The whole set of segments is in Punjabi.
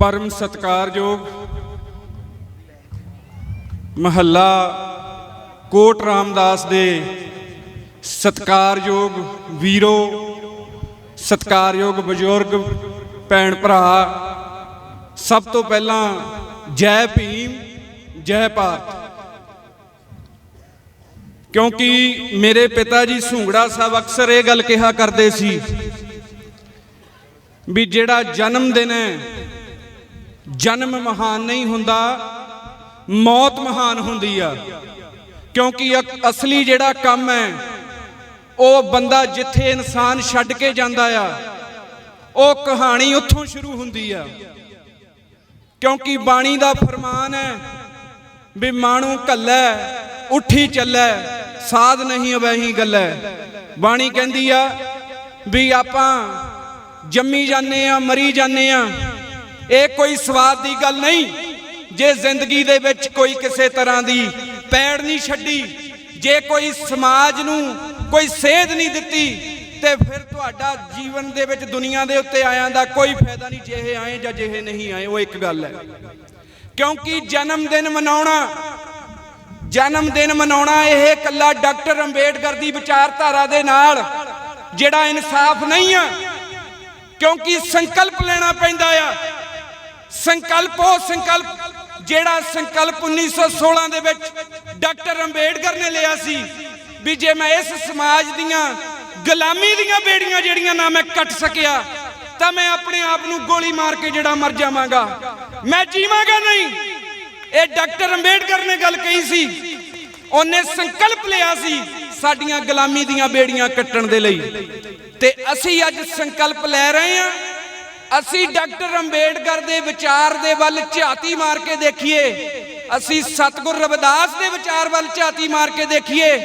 ਪਰਮ ਸਤਕਾਰਯੋਗ ਮਹੱਲਾ ਕੋਟ ਰਾਮਦਾਸ ਦੇ ਸਤਕਾਰਯੋਗ ਵੀਰੋ, ਸਤਕਾਰਯੋਗ ਬਜ਼ੁਰਗ, ਭੈਣ ਭਰਾ, ਸਭ ਤੋਂ ਪਹਿਲਾਂ ਜੈ ਭੀਮ, ਜੈ ਭਾਰਤ। ਕਿਉਂਕਿ ਮੇਰੇ ਪਿਤਾ ਜੀ ਸੁੰਗੜਾ ਸਾਹਿਬ ਅਕਸਰ ਇਹ ਗੱਲ ਕਿਹਾ ਕਰਦੇ ਸੀ ਵੀ ਜਿਹੜਾ ਜਨਮ ਦਿਨ ਹੈ ਜਨਮ ਮਹਾਨ ਨਹੀਂ ਹੁੰਦਾ, ਮੌਤ ਮਹਾਨ ਹੁੰਦੀ ਆ। ਕਿਉਂਕਿ ਅਕ- ਅਸਲੀ ਜਿਹੜਾ ਕੰਮ ਹੈ, ਉਹ ਬੰਦਾ ਜਿੱਥੇ ਇਨਸਾਨ ਛੱਡ ਕੇ ਜਾਂਦਾ ਆ, ਉਹ ਕਹਾਣੀ ਉੱਥੋਂ ਸ਼ੁਰੂ ਹੁੰਦੀ ਆ। ਕਿਉਂਕਿ ਬਾਣੀ ਦਾ ਫਰਮਾਨ ਹੈ ਵੀ ਮਾਣੂ ਕੱਲੈ ਉੱਠੀ ਚੱਲੈ, ਸਾਧ ਨਹੀਂ ਅਵੈਹੀ ਗੱਲੈ। ਬਾਣੀ ਕਹਿੰਦੀ ਆ ਵੀ ਆਪਾਂ ਜੰਮੀ ਜਾਂਦੇ ਆ, ਮਰੀ ਜਾਂਦੇ ਆ ਇਹ ਕੋਈ ਸਵਾਦ ਦੀ ਗੱਲ ਨਹੀਂ। ਜੇ ਜ਼ਿੰਦਗੀ ਦੇ ਵਿੱਚ ਕੋਈ ਕਿਸੇ ਤਰ੍ਹਾਂ ਦੀ ਪੈੜ ਨਹੀਂ ਛੱਡੀ, ਜੇ ਕੋਈ ਸਮਾਜ ਨੂੰ ਕੋਈ ਸੇਧ ਨਹੀਂ ਦਿੱਤੀ, ਤੇ ਫਿਰ ਤੁਹਾਡਾ ਜੀਵਨ ਦੇ ਵਿੱਚ ਦੁਨੀਆ ਦੇ ਉੱਤੇ ਆਇਆਂ ਦਾ ਕੋਈ ਫਾਇਦਾ ਨਹੀਂ ਜਿਹੇ ਆਏ ਜਾਂ ਜਿਹੇ ਨਹੀਂ ਆਏ, ਉਹ ਇੱਕ ਗੱਲ ਹੈ। ਕਿਉਂਕਿ ਜਨਮ ਦਿਨ ਮਨਾਉਣਾ, ਜਨਮ ਦਿਨ ਮਨਾਉਣਾ ਇਹ ਇਕੱਲਾ ਡਾਕਟਰ ਅੰਬੇਡਕਰ ਦੀ ਵਿਚਾਰਧਾਰਾ ਦੇ ਨਾਲ ਜਿਹੜਾ ਇਨਸਾਫ ਨਹੀਂ ਆ, ਕਿਉਂਕਿ ਸੰਕਲਪ ਲੈਣਾ ਪੈਂਦਾ ਆ। ਸੰਕਲਪ ਉਹ ਸੰਕਲਪ ਜਿਹੜਾ ਸੰਕਲਪ 1916 ਦੇ ਵਿੱਚ ਡਾਕਟਰ ਅੰਬੇਡਕਰ ਨੇ ਲਿਆ ਸੀ ਵੀ ਜੇ ਮੈਂ ਇਸ ਸਮਾਜ ਦੀਆਂ ਗੁਲਾਮੀ ਦੀਆਂ ਬੇੜੀਆਂ ਜਿਹੜੀਆਂ ਨਾ ਮੈਂ ਕੱਟ ਸਕਿਆ, ਤਾਂ ਮੈਂ ਆਪਣੇ ਆਪ ਨੂੰ ਗੋਲੀ ਮਾਰ ਕੇ ਜਿਹੜਾ ਮਰ ਜਾਵਾਂਗਾ। ਮੈਂ ਜੀਵਾਂਗਾ ਨਹੀਂ। ਇਹ ਡਾਕਟਰ ਅੰਬੇਡਕਰ ਨੇ ਗੱਲ ਕਹੀ ਸੀ। ਉਹਨੇ ਸੰਕਲਪ ਲਿਆ ਸੀ ਸਾਡੀਆਂ ਗੁਲਾਮੀ ਦੀਆਂ ਬੇੜੀਆਂ ਕੱਟਣ ਦੇ ਲਈ। ਤੇ ਅਸੀਂ ਅੱਜ ਸੰਕਲਪ ਲੈ ਰਹੇ ਹਾਂ। ਅਸੀਂ ਡਾਕਟਰ ਅੰਬੇਡਕਰ ਦੇ ਵਿਚਾਰ ਦੇ ਵੱਲ ਝਾਤੀ ਮਾਰ ਕੇ ਦੇਖੀਏ, ਅਸੀਂ ਸਤਿਗੁਰ ਰਵਿਦਾਸ ਦੇ ਵਿਚਾਰ ਵੱਲ ਝਾਤੀ ਮਾਰ ਕੇ ਦੇਖੀਏ,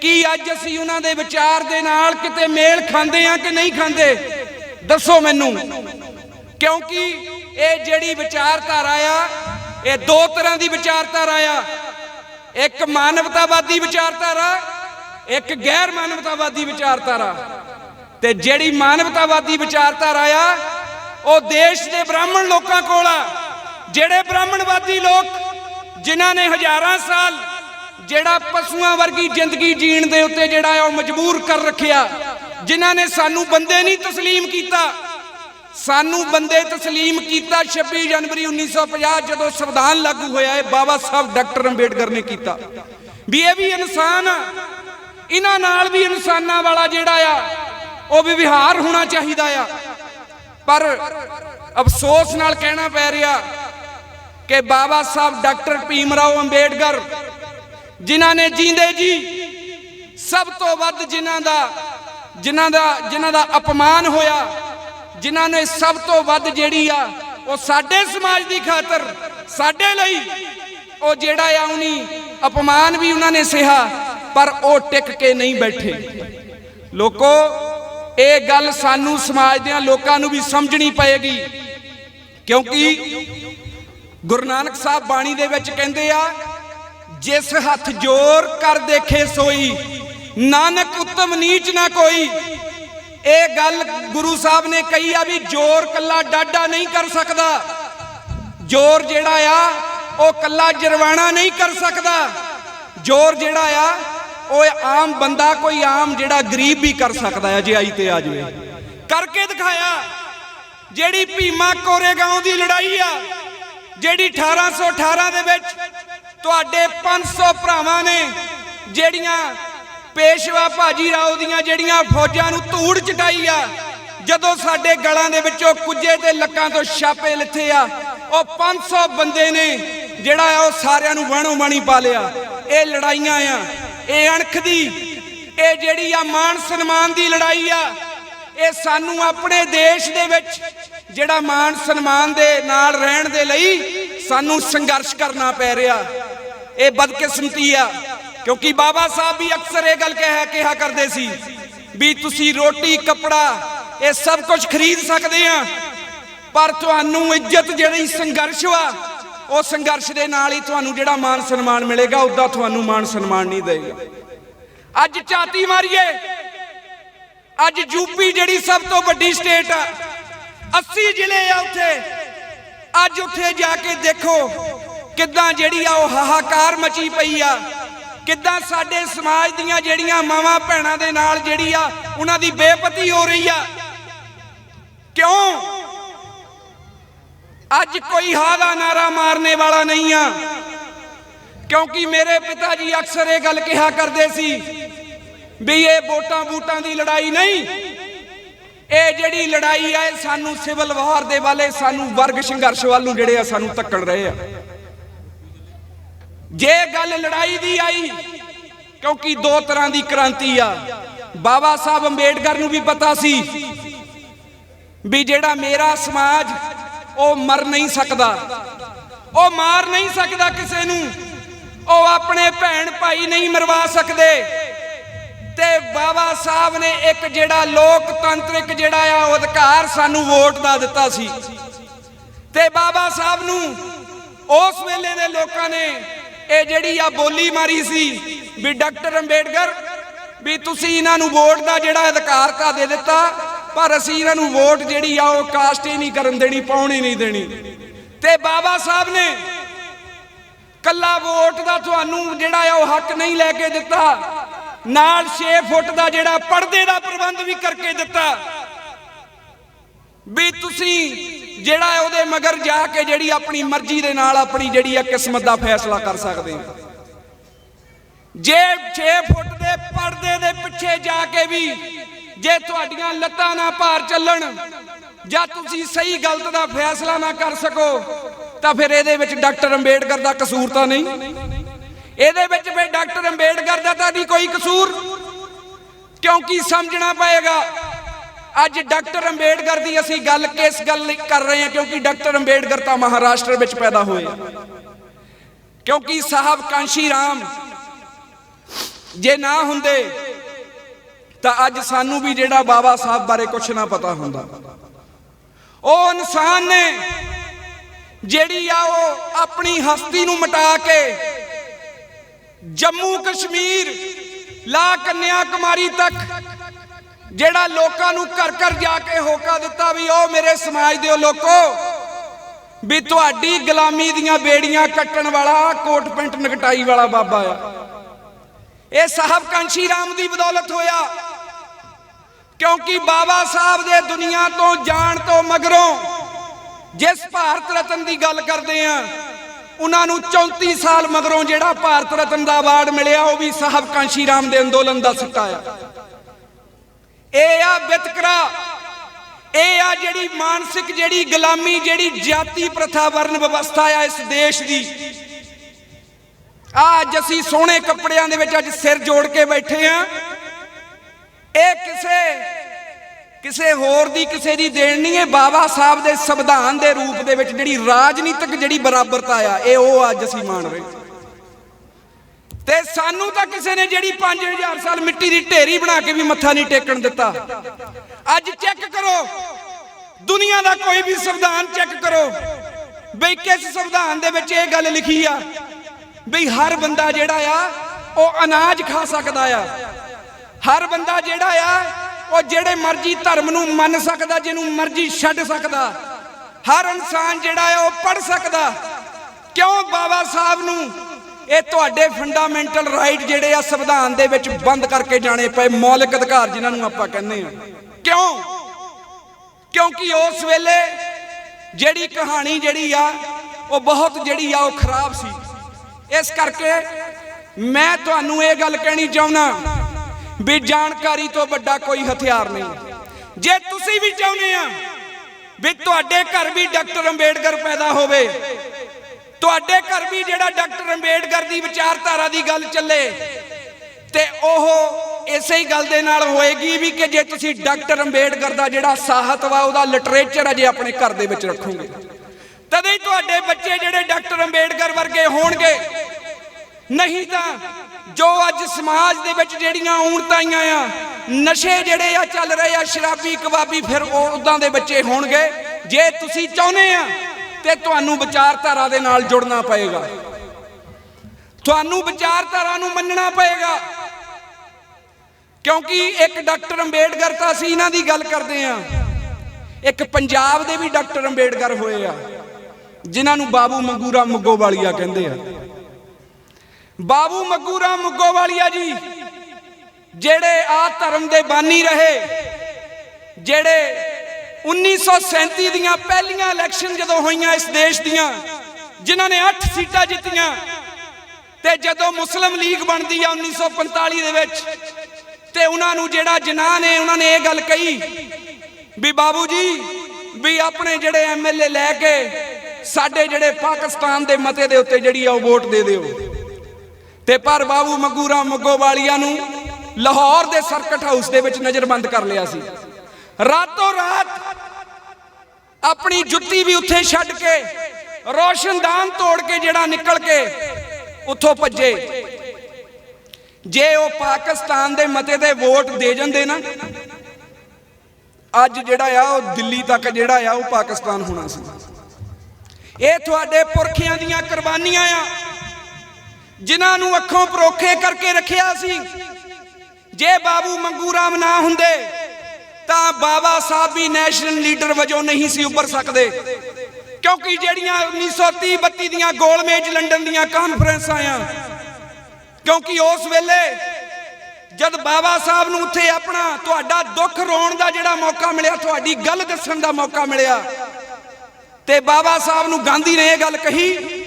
ਕੀ ਅੱਜ ਅਸੀਂ ਉਹਨਾਂ ਦੇ ਵਿਚਾਰ ਦੇ ਨਾਲ ਕਿਤੇ ਮੇਲ ਖਾਂਦੇ ਆ ਕਿ ਨਹੀਂ ਖਾਂਦੇ? ਦੱਸੋ ਮੈਨੂੰ। ਕਿਉਂਕਿ ਇਹ ਜਿਹੜੀ ਵਿਚਾਰਧਾਰਾ ਆ, ਇਹ ਦੋ ਤਰ੍ਹਾਂ ਦੀ ਵਿਚਾਰਧਾਰਾ ਆ। ਇੱਕ ਮਾਨਵਤਾਵਾਦੀ ਵਿਚਾਰਧਾਰਾ, ਇੱਕ ਗੈਰ ਮਾਨਵਤਾਵਾਦੀ ਵਿਚਾਰਧਾਰਾ। ਤੇ ਜਿਹੜੀ ਮਾਨਵਤਾਵਾਦੀ ਵਿਚਾਰਧਾਰਾ ਆ ਉਹ ਦੇਸ਼ ਦੇ ਬ੍ਰਾਹਮਣ ਲੋਕਾਂ ਕੋਲ ਆ ਜਿਹੜੇ ਬ੍ਰਾਹਮਣਵਾਦੀ ਲੋਕ ਜਿਨ੍ਹਾਂ ਨੇ ਹਜ਼ਾਰਾਂ ਸਾਲ ਜਿਹੜਾ ਪਸ਼ੂਆਂ ਵਰਗੀ ਜ਼ਿੰਦਗੀ ਜੀਣ ਦੇ ਉੱਤੇ ਜਿਹੜਾ ਆ ਉਹ ਮਜਬੂਰ ਕਰ ਰੱਖਿਆ ਜਿਨ੍ਹਾਂ ਨੇ ਸਾਨੂੰ ਬੰਦੇ ਨਹੀਂ تسلیم ਕੀਤਾ ਸਾਨੂੰ ਬੰਦੇ تسلیم ਕੀਤਾ 26 ਜਨਵਰੀ 1950 ਜਦੋਂ ਸੰਵਿਧਾਨ ਲਾਗੂ ਹੋਇਆ ਇਹ ਬਾਬਾ ਸਾਹਿਬ ਡਾਕਟਰ ਅੰਬੇਡਕਰ ਨੇ ਕੀਤਾ ਵੀ ਇਹ ਵੀ ਇਨਸਾਨ ਆ ਇਹਨਾਂ ਨਾਲ ਵੀ ਇਨਸਾਨਾਂ ਵਾਲਾ ਜਿਹੜਾ ਆ ਉਹ ਵੀ ਵਿਹਾਰ ਹੋਣਾ ਚਾਹੀਦਾ ਆ ਪਰ ਅਫਸੋਸ ਨਾਲ ਕਹਿਣਾ ਪੈ ਰਿਹਾ ਕਿ ਬਾਬਾ ਸਾਹਿਬ ਡਾਕਟਰ ਭੀਮ ਰਾਓ ਅੰਬੇਡਕਰ, ਜਿਨ੍ਹਾਂ ਨੇ ਜੀਂਦੇ ਜੀ, ਸਭ ਤੋਂ ਵੱਧ ਜਿਨ੍ਹਾਂ ਦਾ ਜਿਨ੍ਹਾਂ ਦਾ ਜਿਨ੍ਹਾਂ ਦਾ ਅਪਮਾਨ ਹੋਇਆ, ਜਿਨ੍ਹਾਂ ਨੇ ਸਭ ਤੋਂ ਵੱਧ ਜਿਹੜੀ ਆ, ਉਹ ਸਾਡੇ ਸਮਾਜ ਦੀ ਖਾਤਰ, ਸਾਡੇ ਲਈ, ਉਹ ਜਿਹੜਾ ਆ ਉਨੀ ਅਪਮਾਨ ਵੀ ਉਹਨਾਂ ਨੇ ਸਿਹਾ ਪਰ ਉਹ ਟਿਕ ਕੇ ਨਹੀਂ ਬੈਠੇ। ਲੋਕੋ ਇਹ ਗੱਲ ਸਾਨੂੰ ਸਮਾਜ ਦੇ ਲੋਕਾਂ ਨੂੰ ਵੀ ਸਮਝਣੀ ਪਏਗੀ। ਕਿਉਂਕਿ ਗੁਰੂ ਨਾਨਕ ਸਾਹਿਬ ਬਾਣੀ ਦੇ ਵਿੱਚ ਕਹਿੰਦੇ ਆ, ਜਿਸ ਹੱਥ ਜੋਰ ਕਰ ਦੇਖੇ ਸੋਈ, ਨਾਨਕ ਉਤਮ ਨੀਚ ਨਾ ਕੋਈ। ਇਹ ਗੱਲ ਗੁਰੂ ਸਾਹਿਬ ਨੇ ਕਹੀ ਆ ਵੀ ਜੋਰ ਕੱਲਾ ਡਾਡਾ ਨਹੀਂ ਕਰ ਸਕਦਾ। ਜੋਰ ਜਿਹੜਾ ਆ, ਉਹ ਕੱਲਾ ਜਰਵਾਣਾ ਨਹੀਂ ਕਰ ਸਕਦਾ। ਜੋਰ ਜਿਹੜਾ ਆ ਉਹ ਆਮ ਬੰਦਾ ਕੋਈ ਆਮ ਜਿਹੜਾ ਗਰੀਬ ਵੀ ਕਰ ਸਕਦਾ ਆ ਜੇ ਆਈ ਤੇ ਆ ਜਾਵੇ। ਕਰਕੇ ਦਿਖਾਇਆ, ਜਿਹੜੀ ਭੀਮਾ ਕੋਰੇਗਾਉਂ ਦੀ ਲੜਾਈ ਆ, ਜਿਹੜੀ 1818 ਦੇ ਵਿੱਚ ਤੁਹਾਡੇ 500 ਭਰਾਵਾਂ ਨੇ ਜਿਹੜੀਆਂ ਪੇਸ਼ਵਾ ਭਾਜੀ ਰਾਓ ਦੀਆਂ ਜਿਹੜੀਆਂ ਫੌਜਾਂ ਨੂੰ ਧੂੜ ਚਟਾਈ ਆ, ਜਦੋਂ ਸਾਡੇ ਗਲਾਂ ਦੇ ਵਿੱਚੋਂ ਕੁੱਜੇ ਤੇ ਲੱਕਾਂ ਤੋਂ ਛਾਪੇ ਲਿੱਥੇ ਆ, ਉਹ 500 ਬੰਦੇ ਨੇ ਜਿਹੜਾ ਆ ਉਹ ਸਾਰਿਆਂ ਨੂੰ ਬਾਣੋ ਬਾਣੀ ਪਾ ਲਿਆ। ਇਹ ਲੜਾਈਆਂ ਆ। ਇਹ ਅਣਖ ਦੀ, ਇਹ ਜਿਹੜੀ ਆ ਮਾਣ ਸਨਮਾਨ ਦੀ ਲੜਾਈ ਆ, ਇਹ ਸਾਨੂੰ ਆਪਣੇ ਦੇਸ਼ ਦੇ ਵਿੱਚ ਜਿਹੜਾ ਮਾਣ ਸਨਮਾਨ ਦੇ ਨਾਲ ਰਹਿਣ ਦੇ ਲਈ ਸਾਨੂੰ ਸੰਘਰਸ਼ ਕਰਨਾ ਪੈ ਰਿਹਾ। ਇਹ ਬਦਕਿਸਮਤੀ ਆ, ਕਿਉਂਕਿ ਬਾਬਾ ਸਾਹਿਬ ਵੀ ਅਕਸਰ ਇਹ ਗੱਲ ਕਹਿਆ ਕਿਹਾ ਕਰਦੇ ਸੀ ਵੀ ਤੁਸੀਂ ਰੋਟੀ, ਕੱਪੜਾ, ਇਹ ਸਭ ਕੁਝ ਖਰੀਦ ਸਕਦੇ ਆ, ਪਰ ਤੁਹਾਨੂੰ ਇੱਜ਼ਤ ਜਿਹੜੀ ਸੰਘਰਸ਼ ਵਾ ਉਹ ਸੰਘਰਸ਼ ਦੇ ਨਾਲ ਹੀ ਤੁਹਾਨੂੰ ਜਿਹੜਾ ਮਾਨ ਸਨਮਾਨ ਮਿਲੇਗਾ ਉਦਾਂ ਤੁਹਾਨੂੰ ਮਾਨ ਸਨਮਾਨ ਨਹੀਂ ਦੇਗਾ। ਅੱਜ ਝਾਤੀ ਮਾਰੀਏ। ਅੱਜ ਯੂਪੀ ਜਿਹੜੀ ਸਭ ਤੋਂ ਵੱਡੀ ਸਟੇਟ ਆ 80 ਜ਼ਿਲ੍ਹੇ ਆ ਉੱਥੇ। ਅੱਜ ਉੱਥੇ ਜਾ ਕੇ ਦੇਖੋ ਕਿੱਦਾਂ ਜਿਹੜੀ ਆ ਉਹ ਹਾਹਾਕਾਰ ਮਚੀ ਪਈ ਆ। ਕਿੱਦਾਂ ਸਾਡੇ ਸਮਾਜ ਦੀਆਂ ਜਿਹੜੀਆਂ ਮਾਵਾਂ ਭੈਣਾਂ ਦੇ ਨਾਲ ਜਿਹੜੀ ਆ, ਉਹਨਾਂ ਦੀ ਬੇਪਤੀ ਹੋ ਰਹੀ ਆ। ਕਿਉਂ? ਅੱਜ ਕੋਈ ਹਾ ਦਾ ਨਾਰਾ ਮਾਰਨੇ ਵਾਲਾ ਨਹੀਂ ਆ। ਕਿਉਂਕਿ ਮੇਰੇ ਪਿਤਾ ਜੀ ਅਕਸਰ ਇਹ ਗੱਲ ਕਿਹਾ ਕਰਦੇ ਸੀ ਵੀ ਇਹ ਵੋਟਾਂ ਬੂਟਾਂ ਦੀ ਲੜਾਈ ਨਹੀਂ। ਇਹ ਜਿਹੜੀ ਲੜਾਈ ਆ, ਇਹ ਸਾਨੂੰ ਸਿਵਲ ਵਾਰ ਦੇ ਵਾਲੇ, ਸਾਨੂੰ ਵਰਗ ਸੰਘਰਸ਼ ਵੱਲ ਨੂੰ ਜਿਹੜੇ ਆ, ਸਾਨੂੰ ਧੱਕਣ ਰਹੇ ਆ। ਜੇ ਗੱਲ ਲੜਾਈ ਦੀ ਆਈ, ਕਿਉਂਕਿ ਦੋ ਤਰ੍ਹਾਂ ਦੀ ਕ੍ਰਾਂਤੀ ਆ। ਬਾਬਾ ਸਾਹਿਬ ਅੰਬੇਡਕਰ ਨੂੰ ਵੀ ਪਤਾ ਸੀ ਵੀ ਜਿਹੜਾ ਮੇਰਾ ਸਮਾਜ ਉਹ ਮਰ ਨਹੀਂ ਸਕਦਾ। ਉਹ ਮਾਰ ਨਹੀਂ ਸਕਦਾ ਕਿਸੇ ਨੂੰ। ਉਹ ਆਪਣੇ ਭੈਣ ਭਾਈ ਨਹੀਂ ਮਰਵਾ ਸਕਦੇ। ਤੇ ਬਾਬਾ ਸਾਹਿਬ ਨੇ ਇੱਕ ਜਿਹੜਾ ਲੋਕਤੰਤਰਿਕ ਜਿਹੜਾ ਆ, ਉਹ ਅਧਿਕਾਰ ਸਾਨੂੰ ਵੋਟ ਦਾ ਦਿੱਤਾ ਸੀ। ਤੇ ਬਾਬਾ ਸਾਹਿਬ ਨੂੰ ਉਸ ਵੇਲੇ ਦੇ ਲੋਕਾਂ ਨੇ ਇਹ ਜਿਹੜੀ ਆ ਬੋਲੀ ਮਾਰੀ ਸੀ ਵੀ ਡਾਕਟਰ ਅੰਬੇਡਕਰ ਵੀ ਤੁਸੀਂ ਇਹਨਾਂ ਨੂੰ ਵੋਟ ਦਾ ਜਿਹੜਾ ਅਧਿਕਾਰ ਤਾਂ ਦੇ ਦਿੱਤਾ ਪਰ ਅਸੀਂ ਇਹਨਾਂ ਨੂੰ ਵੋਟ ਜਿਹੜੀ ਆ ਉਹ ਕਾਸਟ ਹੀ ਨਹੀਂ ਕਰਨ ਦੇਣੀ, ਪਾਉਣੀ ਨਹੀਂ ਦੇਣੀ। ਤੇ ਬਾਬਾ ਸਾਹਿਬ ਨੇ ਕੱਲਾ ਵੋਟ ਦਾ ਤੁਹਾਨੂੰ ਜਿਹੜਾ ਆ ਉਹ ਹੱਕ ਨਹੀਂ ਲੈ ਕੇ ਦਿੱਤਾ। ਨਾਲ 6 ਫੁੱਟ ਦਾ ਜਿਹੜਾ ਪਰਦੇ ਦਾ ਪ੍ਰਬੰਧ ਵੀ ਕਰਕੇ ਦਿੱਤਾ। ਵੀ ਤੁਸੀਂ ਜਿਹੜਾ ਉਹਦੇ ਮਗਰ ਜਾ ਕੇ ਜਿਹੜੀ ਆਪਣੀ ਮਰਜ਼ੀ ਦੇ ਨਾਲ ਆਪਣੀ ਜਿਹੜੀ ਆ ਕਿਸਮਤ ਦਾ ਫੈਸਲਾ ਕਰ ਸਕਦੇ ਹੋ। ਜੇ 6 ਫੁੱਟ ਦੇ ਪਰਦੇ ਦੇ ਪਿੱਛੇ ਜਾ ਕੇ ਵੀ ਜੇ ਤੁਹਾਡੀਆਂ ਲੱਤਾਂ ਨਾ ਭਾਰ ਚੱਲਣ, ਜਾਂ ਤੁਸੀਂ ਸਹੀ ਗਲਤ ਦਾ ਫੈਸਲਾ ਨਾ ਕਰ ਸਕੋ, ਤਾਂ ਫਿਰ ਇਹਦੇ ਵਿੱਚ ਡਾਕਟਰ ਅੰਬੇਡਕਰ ਦਾ ਕਸੂਰ ਤਾਂ ਨਹੀਂ। ਇਹਦੇ ਵਿੱਚ ਫਿਰ ਡਾਕਟਰ ਅੰਬੇਡਕਰ ਦਾ ਤਾਂ ਨਹੀਂ ਕੋਈ ਕਸੂਰ। ਕਿਉਂਕਿ ਸਮਝਣਾ ਪਏਗਾ, ਅੱਜ ਡਾਕਟਰ ਅੰਬੇਡਕਰ ਦੀ ਅਸੀਂ ਗੱਲ ਕਿਸ ਗੱਲ ਲਈ ਕਰ ਰਹੇ ਹਾਂ, ਕਿਉਂਕਿ ਡਾਕਟਰ ਅੰਬੇਡਕਰ ਤਾਂ ਮਹਾਰਾਸ਼ਟਰ ਵਿੱਚ ਪੈਦਾ ਹੋਏ ਕਿਉਂਕਿ ਸਾਹਿਬ ਕਾਂਸ਼ੀ ਰਾਮ ਜੇ ਨਾ ਹੁੰਦੇ ਤਾਂ ਅੱਜ ਸਾਨੂੰ ਵੀ ਜਿਹੜਾ ਬਾਬਾ ਸਾਹਿਬ ਬਾਰੇ ਕੁਝ ਨਾ ਪਤਾ ਹੁੰਦਾ। ਉਹ ਇਨਸਾਨ ਨੇ ਜਿਹੜੀ ਆ ਉਹ ਆਪਣੀ ਹਸਤੀ ਨੂੰ ਮਿਟਾ ਕੇ ਜੰਮੂ ਕਸ਼ਮੀਰ, ਲਾ ਕੰਨਿਆ ਕੁਮਾਰੀ ਤੱਕ ਜਿਹੜਾ ਲੋਕਾਂ ਨੂੰ ਘਰ ਘਰ ਜਾ ਕੇ ਹੋਕਾ ਦਿੱਤਾ ਵੀ ਉਹ ਮੇਰੇ ਸਮਾਜ ਦੇ ਲੋਕੋ, ਵੀ ਤੁਹਾਡੀ ਗੁਲਾਮੀ ਦੀਆਂ ਬੇੜੀਆਂ ਕੱਟਣ ਵਾਲਾ ਕੋਟ ਪੈਂਟ ਨਗਟਾਈ ਵਾਲਾ ਬਾਬਾ ਆ। ਇਹ ਸਾਹਿਬ ਕਾਂਸ਼ੀ ਰਾਮ ਦੀ ਬਦੌਲਤ ਹੋਇਆ। ਕਿਉਂਕਿ ਬਾਬਾ ਸਾਹਿਬ ਦੇ ਦੁਨੀਆ ਤੋਂ ਜਾਣ ਤੋਂ ਮਗਰੋਂ ਜਿਸ ਭਾਰਤ ਰਤਨ ਦੀ ਗੱਲ ਕਰਦੇ ਆ, ਉਹਨਾਂ ਨੂੰ 34 ਸਾਲ ਮਗਰੋਂ ਜਿਹੜਾ ਭਾਰਤ ਰਤਨ ਦਾ ਅਵਾਰਡ ਮਿਲਿਆ, ਉਹ ਵੀ ਸਾਹਿਬ ਕਾਂਸ਼ੀ ਰਾਮ ਦੇ ਅੰਦੋਲਨ ਦਾ ਸਿੱਟਾ ਆ। ਇਹ ਆ ਵਿਤਕਰਾ ਇਹ ਆ ਜਿਹੜੀ ਮਾਨਸਿਕ ਜਿਹੜੀ ਗੁਲਾਮੀ, ਜਿਹੜੀ ਜਾਤੀ ਪ੍ਰਥਾ ਵਰਨ ਵਿਵਸਥਾ ਆ ਇਸ ਦੇਸ਼ ਦੀ। ਅੱਜ ਅਸੀਂ ਸੋਹਣੇ ਕੱਪੜਿਆਂ ਦੇ ਵਿੱਚ ਅੱਜ ਸਿਰ ਜੋੜ ਕੇ ਬੈਠੇ ਆ। ਇਹ ਕਿਸੇ ਕਿਸੇ ਹੋਰ ਦੀ, ਕਿਸੇ ਦੀ ਦੇਣ ਨਹੀਂ ਹੈ ਬਾਬਾ ਸਾਹਿਬ ਦੇ ਸੰਵਿਧਾਨ ਦੇ ਰੂਪ ਦੇ ਵਿੱਚ ਜਿਹੜੀ ਰਾਜਨੀਤਿਕ ਜਿਹੜੀ ਬਰਾਬਰਤਾ ਆ, ਇਹ ਉਹ ਅੱਜ ਅਸੀਂ ਮਾਣ ਰਹੇ ਤੇ ਸਾਨੂੰ ਤਾਂ ਕਿਸੇ ਨੇ ਜਿਹੜੀ 5000 ਸਾਲ ਮਿੱਟੀ ਦੀ ਢੇਰੀ ਬਣਾ ਕੇ ਵੀ ਮੱਥਾ ਨਹੀਂ ਟੇਕਣ ਦਿੱਤਾ। ਅੱਜ ਚੈੱਕ ਕਰੋ, ਦੁਨੀਆ ਦਾ ਕੋਈ ਵੀ ਸੰਵਿਧਾਨ ਚੈੱਕ ਕਰੋ, ਬਈ ਕਿਸ ਸੰਵਿਧਾਨ ਦੇ ਵਿੱਚ ਇਹ ਗੱਲ ਲਿਖੀ ਆ, ਬਈ ਹਰ ਬੰਦਾ ਜਿਹੜਾ ਆ, ਉਹ ਅਨਾਜ ਖਾ ਸਕਦਾ ਆ। ਹਰ ਬੰਦਾ ਜਿਹੜਾ ਆ, ਉਹ ਜਿਹੜੇ ਮਰਜ਼ੀ ਧਰਮ ਨੂੰ ਮੰਨ ਸਕਦਾ, ਜਿਹਨੂੰ ਮਰਜ਼ੀ ਛੱਡ ਸਕਦਾ। ਹਰ ਇਨਸਾਨ ਜਿਹੜਾ ਆ, ਉਹ ਪੜ ਸਕਦਾ। ਕਿਉਂ ਬਾਬਾ ਸਾਹਿਬ ਨੂੰ? ਇਹ ਤੁਹਾਡੇ ਫੰਡਾਮੈਂਟਲ ਰਾਈਟ ਜਿਹੜੇ ਆ, ਸੰਵਿਧਾਨ ਦੇ ਵਿੱਚ ਬੰਦ ਕਰਕੇ ਜਾਣੇ ਪਏ, ਮੌਲਿਕ ਅਧਿਕਾਰ ਜਿਨ੍ਹਾਂ ਨੂੰ ਆਪਾਂ ਕਹਿੰਦੇ ਆ। ਕਿਉਂ? ਕਿਉਂਕਿ ਉਸ ਵੇਲੇ ਜਿਹੜੀ ਕਹਾਣੀ ਜਿਹੜੀ ਆ, ਉਹ ਬਹੁਤ ਜਿਹੜੀ ਆ, ਉਹ ਖਰਾਬ ਸੀ। ਇਸ ਕਰਕੇ ਮੈਂ ਤੁਹਾਨੂੰ ਇਹ ਗੱਲ ਕਹਿਣੀ ਚਾਹੁੰਦਾ। ਵੀ ਜਾਣਕਾਰੀ ਤੋਂ ਵੱਡਾ ਕੋਈ ਹਥਿਆਰ ਨਹੀਂ। ਜੇ ਤੁਸੀਂ ਵੀ ਚਾਹੁੰਦੇ ਆ ਵੀ ਤੁਹਾਡੇ ਘਰ ਵੀ ਡਾਕਟਰ ਅੰਬੇਡਕਰ ਪੈਦਾ ਹੋਵੇ, ਤੁਹਾਡੇ ਘਰ ਵੀ ਜਿਹੜਾ ਡਾਕਟਰ ਅੰਬੇਡਕਰ ਦੀ ਵਿਚਾਰਧਾਰਾ ਦੀ ਗੱਲ ਚੱਲੇ, ਤੇ ਉਹ ਇਸੇ ਹੀ ਗੱਲ ਦੇ ਨਾਲ ਹੋਏਗੀ ਵੀ ਕਿ ਜੇ ਤੁਸੀਂ ਡਾਕਟਰ ਅੰਬੇਡਕਰ ਦਾ ਜਿਹੜਾ ਸਾਹਿਤ ਵਾ, ਉਹਦਾ ਲਿਟਰੇਚਰ ਅਜੇ ਆਪਣੇ ਘਰ ਦੇ ਵਿੱਚ ਰੱਖੋਗੇ। ਤਦੇ ਹੀ ਤੁਹਾਡੇ ਬੱਚੇ ਜਿਹੜੇ ਡਾਕਟਰ ਅੰਬੇਡਕਰ ਵਰਗੇ ਹੋਣਗੇ, ਨਹੀਂ ਤਾਂ ਜੋ ਅੱਜ ਸਮਾਜ ਦੇ ਵਿੱਚ ਜਿਹੜੀਆਂ ਊਣਤਾਈਆਂ ਆ, ਨਸ਼ੇ ਜਿਹੜੇ ਆ ਚੱਲ ਰਹੇ ਆ, ਸ਼ਰਾਬੀ, ਕਬਾਬੀ, ਫਿਰ ਉਹ ਉਦਾਂ ਦੇ ਬੱਚੇ ਹੋਣਗੇ। ਜੇ ਤੁਸੀਂ ਚਾਹੁੰਦੇ ਆ, ਤੇ ਤੁਹਾਨੂੰ ਵਿਚਾਰਧਾਰਾ ਦੇ ਨਾਲ ਜੁੜਨਾ ਪਏਗਾ। ਤੁਹਾਨੂੰ ਵਿਚਾਰਧਾਰਾ ਨੂੰ ਮੰਨਣਾ ਪਏਗਾ। ਕਿਉਂਕਿ ਇੱਕ ਡਾਕਟਰ ਅੰਬੇਡਕਰ ਤਾਂ ਅਸੀਂ ਇਹਨਾਂ ਦੀ ਗੱਲ ਕਰਦੇ ਆ। ਇੱਕ ਪੰਜਾਬ ਦੇ ਵੀ ਡਾਕਟਰ ਅੰਬੇਡਕਰ ਹੋਏ ਆ, ਜਿਨ੍ਹਾਂ ਨੂੰ ਬਾਬੂ ਮੰਗੂਰਾ ਮੁੱਗੋਵਾਲੀਆ ਕਹਿੰਦੇ ਆ। ਬਾਬੂ ਮੱਗੂ ਮੰਗੂਰਾ ਮੁੱਗੋਵਾਲੀਆ ਜੀ, ਜਿਹੜੇ ਆ ਧਰਮ ਦੇ ਬਾਨੀ ਰਹੇ, ਜਿਹੜੇ 1937 ਦੀਆਂ ਪਹਿਲੀਆਂ ਇਲੈਕਸ਼ਨ ਜਦੋਂ ਹੋਈਆਂ ਇਸ ਦੇਸ਼ ਦੀਆਂ, ਜਿਨ੍ਹਾਂ ਨੇ 8 ਸੀਟਾਂ ਜਿੱਤੀਆਂ, ਤੇ ਜਦੋਂ ਮੁਸਲਿਮ ਲੀਗ ਬਣਦੀ ਆ 1945 ਦੇ ਵਿੱਚ, ਤੇ ਉਹਨਾਂ ਨੂੰ ਜਿਹੜਾ ਜਨਾਹ ਨੇ, ਉਹਨਾਂ ਨੇ ਇਹ ਗੱਲ ਕਹੀ ਵੀ ਬਾਬੂ ਜੀ, ਵੀ ਆਪਣੇ ਜਿਹੜੇ ਐਮਐਲਏ ਲੈ ਕੇ ਸਾਡੇ ਜਿਹੜੇ ਪਾਕਿਸਤਾਨ ਦੇ ਮਤੇ ਦੇ ਉੱਤੇ ਜਿਹੜੀ ਆ ਉਹ ਵੋਟ ਦੇ ਦਿਓ। ਤੇ ਪਰ ਬਾਬੂ ਮਗੂਰਾ ਮੱਗੋਵਾਲੀਆ ਨੂੰ ਲਾਹੌਰ ਦੇ ਸਰਕਟ ਹਾਊਸ ਦੇ ਵਿੱਚ ਨਜ਼ਰਬੰਦ ਕਰ ਲਿਆ ਸੀ। ਰਾਤੋਂ ਰਾਤ ਆਪਣੀ ਜੁੱਤੀ ਵੀ ਉੱਥੇ ਛੱਡ ਕੇ ਰੋਸ਼ਨਦਾਨ ਤੋੜ ਕੇ ਜਿਹੜਾ ਨਿਕਲ ਕੇ ਉੱਥੋਂ ਭੱਜੇ। ਜੇ ਉਹ ਪਾਕਿਸਤਾਨ ਦੇ ਮਤੇ ਤੇ ਵੋਟ ਦੇ ਜਾਂਦੇ ਨਾ, ਅੱਜ ਜਿਹੜਾ ਆ ਉਹ ਦਿੱਲੀ ਤੱਕ ਜਿਹੜਾ ਆ ਉਹ ਪਾਕਿਸਤਾਨ ਹੋਣਾ ਸੀ। ਇਹ ਤੁਹਾਡੇ ਪੁਰਖਿਆਂ ਦੀਆਂ ਕੁਰਬਾਨੀਆਂ ਆ। ਜਿਨ੍ਹਾਂ ਨੂੰ ਅੱਖੋਂ ਪਰੋਖੇ ਕਰਕੇ ਰੱਖਿਆ ਸੀ। ਜੇ ਬਾਬੂ ਮੰਗੂ ਰਾਮ ਨਾ ਹੁੰਦੇ, ਤਾਂ ਬਾਬਾ ਸਾਹਿਬ ਵੀ ਨੈਸ਼ਨਲ ਲੀਡਰ ਵਜੋਂ ਨਹੀਂ ਸੀ ਉੱਭਰ ਸਕਦੇ। ਕਿਉਂਕਿ ਜਿਹੜੀਆਂ 1930 32 ਦੀਆਂ ਗੋਲਮੇਜ ਲੰਡਨ ਦੀਆਂ ਕਾਨਫਰੰਸਾਂ ਆ, ਕਿਉਂਕਿ ਉਸ ਵੇਲੇ ਜਦ ਬਾਬਾ ਸਾਹਿਬ ਨੂੰ ਉੱਥੇ ਆਪਣਾ ਤੁਹਾਡਾ ਦੁੱਖ ਰੋਣ ਦਾ ਜਿਹੜਾ ਮੌਕਾ ਮਿਲਿਆ, ਤੁਹਾਡੀ ਗੱਲ ਦੱਸਣ ਦਾ ਮੌਕਾ ਮਿਲਿਆ, ਤੇ ਬਾਬਾ ਸਾਹਿਬ ਨੂੰ ਗਾਂਧੀ ਨੇ ਇਹ ਗੱਲ ਕਹੀ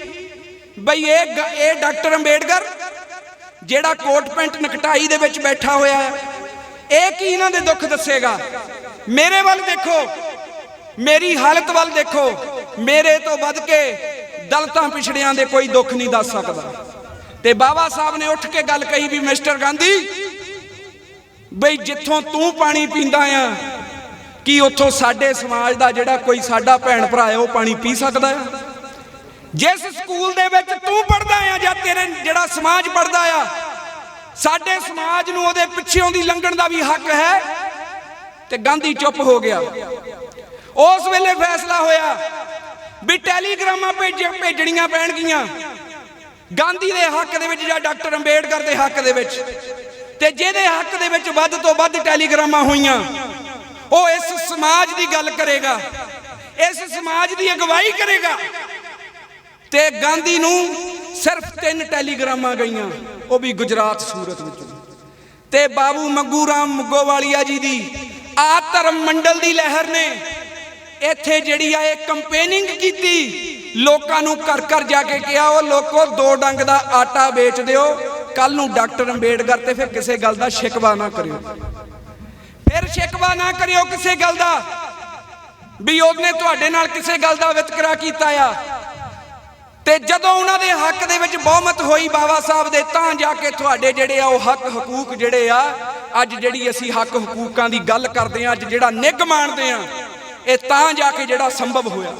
ਬਈ ਇਹ ਗ- ਇਹ ਡਾਕਟਰ ਅੰਬੇਡਕਰ, ਜਿਹੜਾ ਕੋਟ ਪੈਂਟ ਨਕਟਾਈ ਦੇ ਵਿੱਚ ਬੈਠਾ ਹੋਇਆ ਹੈ, ਇਹ ਕੀ ਇਹਨਾਂ ਦੇ ਦੁੱਖ ਦੱਸੇਗਾ? ਮੇਰੇ ਵੱਲ ਦੇਖੋ, ਮੇਰੀ ਹਾਲਤ ਵੱਲ ਦੇਖੋ, ਮੇਰੇ ਤੋਂ ਵੱਧ ਕੇ ਦਲਤਾਂ ਪਿਛੜਿਆਂ ਦੇ ਕੋਈ ਦੁੱਖ ਨਹੀਂ ਦੱਸ ਸਕਦਾ। ਤੇ ਬਾਬਾ ਸਾਹਿਬ ਨੇ ਉੱਠ ਕੇ ਗੱਲ ਕਹੀ ਵੀ ਮਿਸਟਰ ਗਾਂਧੀ, ਬਈ ਜਿੱਥੋਂ ਤੂੰ ਪਾਣੀ ਪੀਂਦਾ ਆ, ਕੀ ਉੱਥੋਂ ਸਾਡੇ ਸਮਾਜ ਦਾ ਜਿਹੜਾ ਕੋਈ ਸਾਡਾ ਭੈਣ ਭਰਾ ਹੈ, ਉਹ ਪਾਣੀ ਪੀ ਸਕਦਾ ਹੈ ਜਿਸ ਸਕੂਲ ਦੇ ਵਿੱਚ ਤੂੰ ਪੜਦਾ ਆ ਜਾਂ ਤੇਰੇ ਜਿਹੜਾ ਸਮਾਜ ਪੜਦਾ ਆ, ਸਾਡੇ ਸਮਾਜ ਨੂੰ ਉਹਦੇ ਪਿੱਛੇੋਂ ਦੀ ਲੰਘਣ ਦਾ ਵੀ ਹੱਕ ਹੈ ਤੇ ਗਾਂਧੀ ਚੁੱਪ ਹੋ ਗਿਆ। ਉਸ ਵੇਲੇ ਫੈਸਲਾ ਹੋਇਆ ਵੀ ਟੈਲੀਗ੍ਰਾਮਾਂ ਭੇਜ ਭੇਜਣੀਆਂ ਪੈਣਗੀਆਂ। ਗਾਂਧੀ ਦੇ ਹੱਕ ਦੇ ਵਿੱਚ ਜਾਂ ਡਾਕਟਰ ਅੰਬੇਡਕਰ ਦੇ ਹੱਕ ਦੇ ਵਿੱਚ। ਤੇ ਜਿਹਦੇ ਹੱਕ ਦੇ ਵਿੱਚ ਵੱਧ ਤੋਂ ਵੱਧ ਟੈਲੀਗ੍ਰਾਮਾਂ ਹੋਈਆਂ, ਉਹ ਇਸ ਸਮਾਜ ਦੀ ਗੱਲ ਕਰੇਗਾ, ਇਸ ਸਮਾਜ ਦੀ ਅਗਵਾਈ ਕਰੇਗਾ। ਤੇ ਗਾਂਧੀ ਨੂੰ ਸਿਰਫ ਤਿੰਨ ਟੈਲੀਗ੍ਰਾਮਾਂ ਗਈਆਂ, ਉਹ ਵੀ ਗੁਜਰਾਤ ਸੂਰਤ ਵਿੱਚੋਂ। ਤੇ ਬਾਬੂ ਮੰਗੂ ਰਾਮ ਮੁੱਗੋਵਾਲੀਆ ਜੀ ਦੀ ਆ ਧਰਮ ਮੰਡਲ ਦੀ ਲਹਿਰ ਨੇ ਇੱਥੇ ਜਿਹੜੀ ਆ ਇਹ ਕੰਪੇਨਿੰਗ ਕੀਤੀ, ਲੋਕਾਂ ਨੂੰ ਘਰ ਘਰ ਜਾ ਕੇ ਕਿਹਾ, ਉਹ ਲੋਕੋ ਦੋ ਡੰਗ ਦਾ ਆਟਾ ਵੇਚ ਦਿਓ ਕੱਲ ਨੂੰ ਡਾਕਟਰ ਅੰਬੇਡਕਰ ਤੇ ਫਿਰ ਕਿਸੇ ਗੱਲ ਦਾ ਸ਼ਿਕਵਾ ਨਾ ਕਰਿਓ। ਫਿਰ ਸ਼ਿਕਵਾ ਨਾ ਕਰਿਓ ਕਿਸੇ ਗੱਲ ਦਾ, ਵੀ ਉਹਨੇ ਤੁਹਾਡੇ ਨਾਲ ਕਿਸੇ ਗੱਲ ਦਾ ਵਿਤਕਰਾ ਕੀਤਾ ਆ। ਤੇ ਜਦੋਂ ਉਹਨਾਂ ਦੇ ਹੱਕ ਦੇ ਵਿੱਚ ਬਹੁਮਤ ਹੋਈ ਬਾਬਾ ਸਾਹਿਬ ਦੇ, ਤਾਂ ਜਾ ਕੇ ਤੁਹਾਡੇ ਜਿਹੜੇ ਆ ਉਹ ਹੱਕ ਹਕੂਕ ਜਿਹੜੇ ਆ, ਅੱਜ ਜਿਹੜੀ ਅਸੀਂ ਹੱਕ ਹਕੂਕਾਂ ਦੀ ਗੱਲ ਕਰਦੇ ਆ, ਅੱਜ ਜਿਹੜਾ ਨਿੱਘ ਮਾਣਦੇ ਆ, ਇਹ ਤਾਂ ਜਾ ਕੇ ਜਿਹੜਾ ਸੰਭਵ ਹੋਇਆ।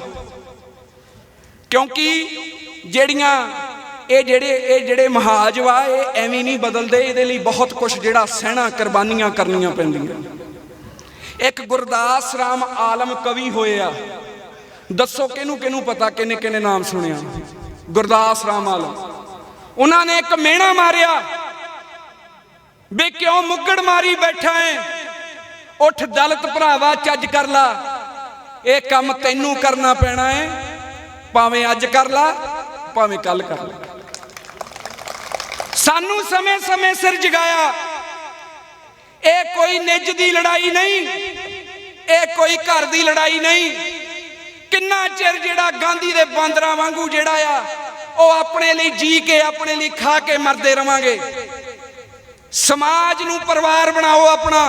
ਕਿਉਂਕਿ ਜਿਹੜੀਆਂ ਇਹ ਜਿਹੜੇ ਇਹ ਜਿਹੜੇ ਮਹਾਜ ਵਾ, ਇਹ ਐਵੇਂ ਨਹੀਂ ਬਦਲਦੇ, ਇਹਦੇ ਲਈ ਬਹੁਤ ਕੁਝ ਜਿਹੜਾ ਸਹਿਣਾ ਕੁਰਬਾਨੀਆਂ ਕਰਨੀਆਂ ਪੈਂਦੀਆਂ। ਇੱਕ ਗੁਰਦਾਸ ਰਾਮ ਆਲਮ ਕਵੀ ਹੋਏ ਆ, ਦੱਸੋ ਕਿਹਨੂੰ ਕਿਹਨੂੰ ਪਤਾ ਕਿੰਨੇ ਕਿੰਨੇ ਨਾਮ ਸੁਣਿਆ? ਗੁਰਦਾਸ ਰਾਮ ਆਲਮ। ਉਹਨਾਂ ਨੇ ਇੱਕ ਮਿਹਣਾ ਮਾਰਿਆ ਵੀ ਕਿਉਂ ਮੁੱਕੜ ਮਾਰੀ ਬੈਠਾ ਏ? ਉੱਠ ਦਲਤ ਭਰਾਵਾ, ਚੱਜ ਕਰ ਲਾ। ਇਹ ਕੰਮ ਤੈਨੂੰ ਕਰਨਾ ਪੈਣਾ ਏ। ਭਾਵੇਂ ਅੱਜ ਕਰ ਲਾ, ਭਾਵੇਂ ਕੱਲ ਕਰ ਲਾ। ਸਾਨੂੰ ਸਮੇਂ-ਸਮੇਂ ਸਿਰ ਜਗਾਇਆ। ਇਹ ਕੋਈ ਨਿੱਜ ਦੀ ਲੜਾਈ ਨਹੀਂ, ਇਹ ਕੋਈ ਘਰ ਦੀ ਲੜਾਈ ਨਹੀਂ। ਕਿੰਨਾ ਚਿਰ ਜਿਹੜਾ ਗਾਂਧੀ ਦੇ ਬਾਂਦਰਾਂ ਵਾਂਗੂ ਜਿਹੜਾ ਆ, ਉਹ ਆਪਣੇ ਲਈ ਜੀ ਕੇ, ਆਪਣੇ ਲਈ ਖਾ ਕੇ ਮਰਦੇ ਰਵਾਂਗੇ। ਸਮਾਜ ਨੂੰ ਪਰਿਵਾਰ ਬਣਾਓ ਆਪਣਾ।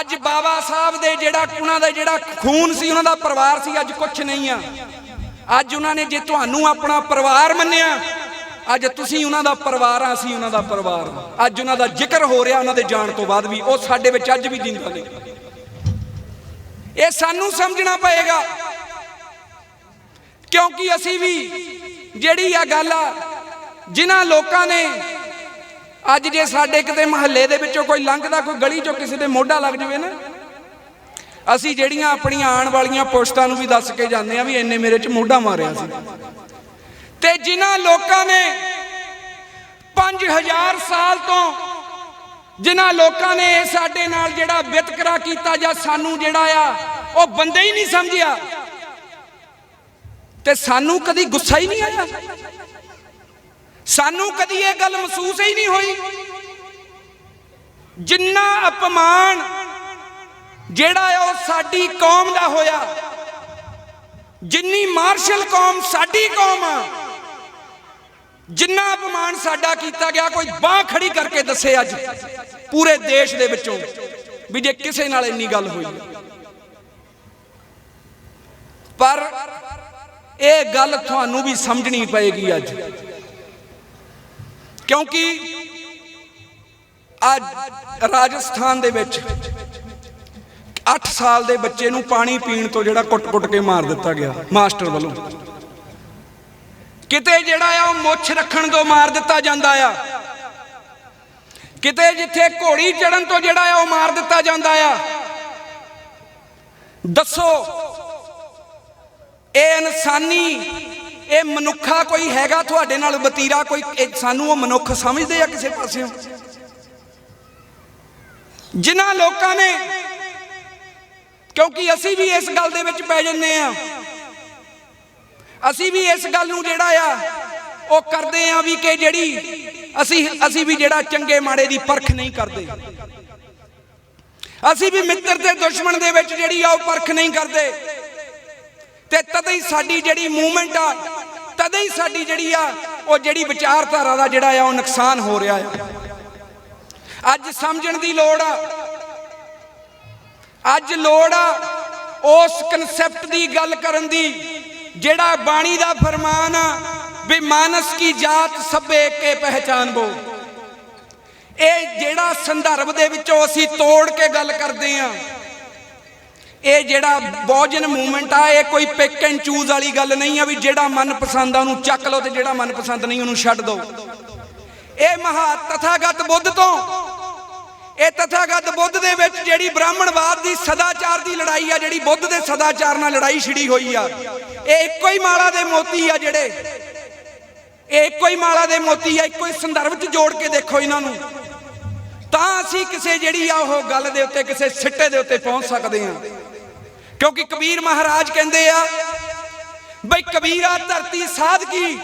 ਅੱਜ ਬਾਬਾ ਸਾਹਿਬ ਦੇ ਜਿਹੜਾ, ਉਹਨਾਂ ਦਾ ਜਿਹੜਾ ਖੂਨ ਸੀ, ਉਹਨਾਂ ਦਾ ਪਰਿਵਾਰ ਸੀ, ਅੱਜ ਕੁਝ ਨਹੀਂ ਆ। ਅੱਜ ਉਹਨਾਂ ਨੇ ਜੇ ਤੁਹਾਨੂੰ ਆਪਣਾ ਪਰਿਵਾਰ ਮੰਨਿਆ, ਅੱਜ ਤੁਸੀਂ ਉਹਨਾਂ ਦਾ ਪਰਿਵਾਰ ਆ, ਅਸੀਂ ਉਹਨਾਂ ਦਾ ਪਰਿਵਾਰ ਅੱਜ ਉਹਨਾਂ ਦਾ ਜ਼ਿਕਰ ਹੋ ਰਿਹਾ, ਉਹਨਾਂ ਦੇ ਜਾਣ ਤੋਂ ਬਾਅਦ ਵੀ, ਉਹ ਸਾਡੇ ਵਿੱਚ ਅੱਜ ਵੀ ਜਿੰਦਾ ਨੇ। ਇਹ ਸਾਨੂੰ ਸਮਝਣਾ ਪਏਗਾ। ਕਿਉਂਕਿ ਅਸੀਂ ਵੀ ਜਿਹੜੀ ਆ ਗੱਲ ਆ, ਜਿਨ੍ਹਾਂ ਲੋਕਾਂ ਨੇ ਅੱਜ ਜੇ ਸਾਡੇ ਕਿਤੇ ਮਹੱਲੇ ਦੇ ਵਿੱਚੋਂ ਕੋਈ ਲੰਘਦਾ, ਕੋਈ ਗਲੀ ਚੋਂ ਕਿਸੇ ਦੇ ਮੋਢਾ ਲੱਗ ਜਾਵੇ ਨਾ, ਅਸੀਂ ਜਿਹੜੀਆਂ ਆਪਣੀਆਂ ਆਉਣ ਵਾਲੀਆਂ ਪੁਸ਼ਤਾਂ ਨੂੰ ਵੀ ਦੱਸ ਕੇ ਜਾਂਦੇ ਆ ਵੀ ਇੰਨੇ ਮੇਰੇ 'ਚ ਮੋਢਾ ਮਾਰਿਆ ਸੀ। ਤੇ ਜਿਨ੍ਹਾਂ ਲੋਕਾਂ ਨੇ 5000 ਸਾਲ ਤੋਂ ਜਿਨ੍ਹਾਂ ਲੋਕਾਂ ਨੇ ਇਹ ਸਾਡੇ ਨਾਲ ਜਿਹੜਾ ਵਿਤਕਰਾ ਕੀਤਾ ਜਾਂ ਸਾਨੂੰ ਜਿਹੜਾ ਆ, ਉਹ ਬੰਦੇ ਹੀ ਨਹੀਂ ਸਮਝਿਆ। ਤੇ ਸਾਨੂੰ ਕਦੀ ਗੁੱਸਾ ਹੀ ਨਹੀਂ ਆਇਆ। ਸਾਨੂੰ ਕਦੀ ਇਹ ਗੱਲ ਮਹਿਸੂਸ ਹੀ ਨਹੀਂ ਹੋਈ। ਜਿੰਨਾ ਅਪਮਾਨ ਜਿਹੜਾ ਹੈ ਉਹ ਸਾਡੀ ਕੌਮ ਦਾ ਹੋਇਆ। ਜਿੰਨੀ ਮਾਰਸ਼ਲ ਕੌਮ ਸਾਡੀ ਕੌਮ ਆ ਜਿੰਨਾ ਅਪਮਾਨ ਸਾਡਾ ਕੀਤਾ ਗਿਆ, ਕੋਈ ਬਾਹ ਖੜੀ ਕਰਕੇ ਦੱਸੇ ਅੱਜ। ਪੂਰੇ ਦੇਸ਼ ਦੇ ਵਿੱਚੋਂ ਵੀ ਜੇ ਕਿਸੇ ਨਾਲ ਇੰਨੀ ਗੱਲ ਹੋਈ। ਪਰ ਇਹ ਗੱਲ ਤੁਹਾਨੂੰ ਵੀ ਸਮਝਣੀ ਪਏਗੀ ਅੱਜ। ਕਿਉਂਕਿ ਅੱਜ ਰਾਜਸਥਾਨ ਦੇ ਵਿੱਚ 8 ਸਾਲ ਦੇ ਬੱਚੇ ਨੂੰ ਪਾਣੀ ਪੀਣ ਤੋਂ ਜਿਹੜਾ ਕੁੱਟ-ਕੁੱਟ ਕੇ ਮਾਰ ਦਿੱਤਾ ਗਿਆ, ਮਾਸਟਰ ਵੱਲੋਂ। ਕਿਤੇ ਜਿਹੜਾ ਆ ਉਹ ਮੁੱਛ ਰੱਖਣ ਤੋਂ ਮਾਰ ਦਿੱਤਾ ਜਾਂਦਾ ਆ। ਕਿਤੇ ਜਿੱਥੇ ਘੋੜੀ ਚੜਨ ਤੋਂ ਜਿਹੜਾ ਆ ਉਹ ਮਾਰ ਦਿੱਤਾ ਜਾਂਦਾ ਆ। ਦੱਸੋ, ਇਹ ਇਨਸਾਨੀ, ਇਹ ਮਨੁੱਖਾ ਕੋਈ ਹੈਗਾ ਤੁਹਾਡੇ ਨਾਲ ਵਤੀਰਾ ਕੋਈ ਇਹ ਸਾਨੂੰ ਉਹ ਮਨੁੱਖ ਸਮਝਦੇ ਆ ਕਿਸੇ ਪਾਸਿਓਂ? ਜਿਨ੍ਹਾਂ ਲੋਕਾਂ ਨੇ, ਕਿਉਂਕਿ ਅਸੀਂ ਵੀ ਇਸ ਗੱਲ ਦੇ ਵਿੱਚ ਪੈ ਜੰਨੇ ਆ। ਅਸੀਂ ਵੀ ਇਸ ਗੱਲ ਨੂੰ ਜਿਹੜਾ ਆ, ਉਹ ਕਰਦੇ ਆ ਵੀ ਕਿ ਜਿਹੜੀ ਅਸੀਂ ਅਸੀਂ ਵੀ ਜਿਹੜਾ ਚੰਗੇ ਮਾੜੇ ਦੀ ਪਰਖ ਨਹੀਂ ਕਰਦੇ। ਅਸੀਂ ਵੀ ਮਿੱਤਰ ਤੇ ਦੁਸ਼ਮਣ ਦੇ ਵਿੱਚ ਜਿਹੜੀ ਆ, ਉਹ ਪਰਖ ਨਹੀਂ ਕਰਦੇ। ਤੇ ਤਦ ਹੀ ਸਾਡੀ ਜਿਹੜੀ ਮੂਵਮੈਂਟ ਆ, ਤਦ ਹੀ ਸਾਡੀ ਜਿਹੜੀ ਆ, ਉਹ ਜਿਹੜੀ ਵਿਚਾਰਧਾਰਾ ਦਾ ਜਿਹੜਾ ਆ, ਉਹ ਨੁਕਸਾਨ ਹੋ ਰਿਹਾ ਆ। ਅੱਜ ਸਮਝਣ ਦੀ ਲੋੜ ਆ। ਅੱਜ ਲੋੜ ਆ ਉਸ ਕਨਸੈਪਟ ਦੀ ਗੱਲ ਕਰਨ ਦੀ। ਜਿਹੜਾ ਬਾਣੀ ਦਾ ਫਰਮਾਨ ਆ ਵੀ ਮਾਨਸ ਕੀ ਜਾਤ ਸਭੇ ਕੇ ਪਹਿਚਾਨਬੋ। ਇਹ ਜਿਹੜਾ ਸੰਦਰਭ ਦੇ ਵਿੱਚੋਂ ਅਸੀਂ ਤੋੜ ਕੇ ਗੱਲ ਕਰਦੇ ਆ, ਇਹ ਜਿਹੜਾ ਬਹੁਜਨ ਮੂਵਮੈਂਟ ਆ, ਇਹ ਕੋਈ ਪਿਕ ਐਂਡ ਚੂਜ਼ ਵਾਲੀ ਗੱਲ ਨਹੀਂ ਆ ਵੀ ਜਿਹੜਾ ਮਨ ਪਸੰਦ ਆ ਉਹਨੂੰ ਚੱਕ ਲਓ ਤੇ ਜਿਹੜਾ ਮਨ ਪਸੰਦ ਨਹੀਂ ਉਹਨੂੰ ਛੱਡ ਦਿਓ ਇਹ ਮਹਾ ਤਥਾਗਤ ਬੁੱਧ ਤੋਂ ਇਹ ਤਥਾਗਤ ਬੁੱਧ ਦੇ ਵਿੱਚ ਜਿਹੜੀ ਬ੍ਰਾਹਮਣਵਾਦ ਦੀ ਸਦਾਚਾਰ ਦੀ ਲੜਾਈ ਆ, ਜਿਹੜੀ ਬੁੱਧ ਦੇ ਸਦਾਚਾਰ ਨਾਲ ਲੜਾਈ ਛਿੜੀ ਹੋਈ ਆ, ਇਹ ਇੱਕੋ ਹੀ ਮਾਲਾ ਦੇ ਮੋਤੀ ਆ ਜਿਹੜੇ, ਇਹ ਇੱਕੋ ਹੀ ਮਾਲਾ ਦੇ ਮੋਤੀ ਆ, ਇੱਕੋ ਹੀ ਸੰਦਰਭ 'ਚ ਜੋੜ ਕੇ ਦੇਖੋ ਇਹਨਾਂ ਨੂੰ। ਤਾਂ ਅਸੀਂ ਕਿਸੇ ਜਿਹੜੀ ਆ, ਉਹ ਗੱਲ ਦੇ ਉੱਤੇ, ਕਿਸੇ ਸਿੱਟੇ ਦੇ ਉੱਤੇ ਪਹੁੰਚ ਸਕਦੇ ਆ ਕਿਉਂਕਿ ਕਬੀਰ ਮਹਾਰਾਜ ਕਹਿੰਦੇ ਆ, ਬਈ ਕਬੀਰਾ ਧਰਤੀ ਸਾਧਕੀ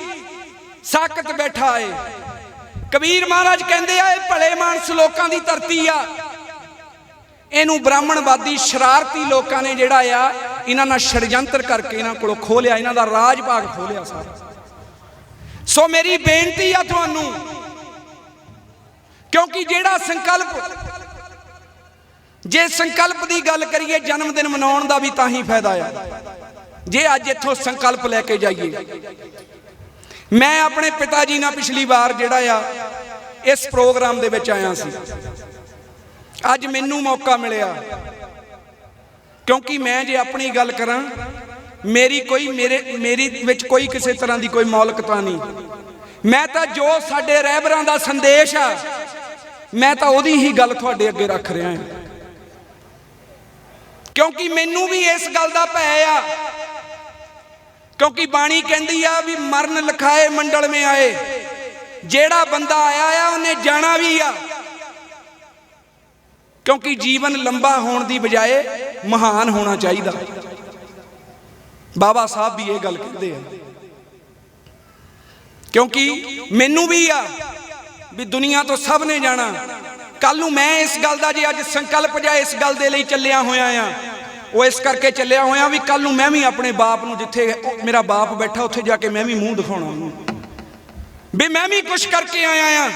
ਸਾਕਤ ਬੈਠਾ ਏ। ਕਬੀਰ ਮਹਾਰਾਜ ਕਹਿੰਦੇ ਆ, ਇਹ ਭਲੇ ਮਾਨਸ ਲੋਕਾਂ ਦੀ ਧਰਤੀ ਆ। ਇਹਨੂੰ ਬ੍ਰਾਹਮਣਵਾਦੀ ਸ਼ਰਾਰਤੀ ਲੋਕਾਂ ਨੇ ਜਿਹੜਾ ਆ, ਇਹਨਾਂ ਨਾਲ ਛੜਯੰਤਰ ਕਰਕੇ ਇਹਨਾਂ ਕੋਲੋਂ ਖੋਲਿਆ, ਇਹਨਾਂ ਦਾ ਰਾਜ ਭਾਗ ਖੋਲਿਆ ਸਾਰਾ ਸੋ ਮੇਰੀ ਬੇਨਤੀ ਆ ਤੁਹਾਨੂੰ, ਕਿਉਂਕਿ ਜਿਹੜਾ ਸੰਕਲਪ, ਜੇ ਸੰਕਲਪ ਦੀ ਗੱਲ ਕਰੀਏ ਜਨਮ ਦਿਨ ਮਨਾਉਣ ਦਾ ਵੀ ਤਾਂ ਹੀ ਫਾਇਦਾ ਆ। ਜੇ ਅੱਜ ਇੱਥੋਂ ਸੰਕਲਪ ਲੈ ਕੇ ਜਾਈਏ ਮੈਂ ਆਪਣੇ ਪਿਤਾ ਜੀ ਨਾਲ ਪਿਛਲੀ ਵਾਰ ਜਿਹੜਾ ਆ, ਇਸ ਪ੍ਰੋਗਰਾਮ ਦੇ ਵਿੱਚ ਆਇਆ ਸੀ। ਅੱਜ ਮੈਨੂੰ ਮੌਕਾ ਮਿਲਿਆ। ਕਿਉਂਕਿ ਮੈਂ ਜੇ ਆਪਣੀ ਗੱਲ ਕਰਾਂ, ਮੇਰੀ ਕੋਈ, ਮੇਰੇ, ਮੇਰੀ ਵਿੱਚ ਕੋਈ ਕਿਸੇ ਤਰ੍ਹਾਂ ਦੀ ਕੋਈ ਮੌਲਕਤਾ ਨਹੀਂ। ਮੈਂ ਤਾਂ ਜੋ ਸਾਡੇ ਰਹਿਬਰਾਂ ਦਾ ਸੰਦੇਸ਼ ਆ, ਮੈਂ ਤਾਂ ਉਹਦੀ ਹੀ ਗੱਲ ਤੁਹਾਡੇ ਅੱਗੇ ਰੱਖ ਰਿਹਾ ਹਾਂ। ਕਿਉਂਕਿ ਮੈਨੂੰ ਵੀ ਇਸ ਗੱਲ ਦਾ ਭੈ ਆ ਕਿਉਂਕਿ ਬਾਣੀ ਕਹਿੰਦੀ ਆ ਵੀ ਮਰਨ ਲਖਾਏ ਮੰਡਲ ਮੇ ਆਏ। ਜਿਹੜਾ ਬੰਦਾ ਆਇਆ ਆ, ਉਹਨੇ ਜਾਣਾ ਵੀ ਆ। ਕਿਉਂਕਿ ਜੀਵਨ ਲੰਬਾ ਹੋਣ ਦੀ ਬਜਾਏ ਮਹਾਨ ਹੋਣਾ ਚਾਹੀਦਾ। ਬਾਬਾ ਸਾਹਿਬ ਵੀ ਇਹ ਗੱਲ ਕਹਿੰਦੇ ਆ। ਕਿਉਂਕਿ ਮੈਨੂੰ ਵੀ ਆ ਵੀ ਦੁਨੀਆ ਤੋਂ ਸਭ ਨੇ ਜਾਣਾ। ਕੱਲ ਨੂੰ ਮੈਂ ਇਸ ਗੱਲ ਦਾ ਜੇ ਅੱਜ ਸੰਕਲਪ ਜਾਂ ਇਸ ਗੱਲ ਦੇ ਲਈ ਚੱਲਿਆ ਹੋਇਆ ਆ ਉਹ ਇਸ ਕਰਕੇ ਚੱਲਿਆ ਹੋਇਆ ਵੀ ਕੱਲ ਨੂੰ ਮੈਂ ਵੀ ਆਪਣੇ ਬਾਪ ਨੂੰ ਜਿੱਥੇ ਮੇਰਾ ਬਾਪ ਬੈਠਾ ਉੱਥੇ ਜਾ ਕੇ ਮੈਂ ਵੀ ਮੂੰਹ ਦਿਖਾਉਣਾ ਉਹਨੂੰ। ਵੀ ਮੈਂ ਵੀ ਕੁਝ ਕਰਕੇ ਆਇਆ ਆ।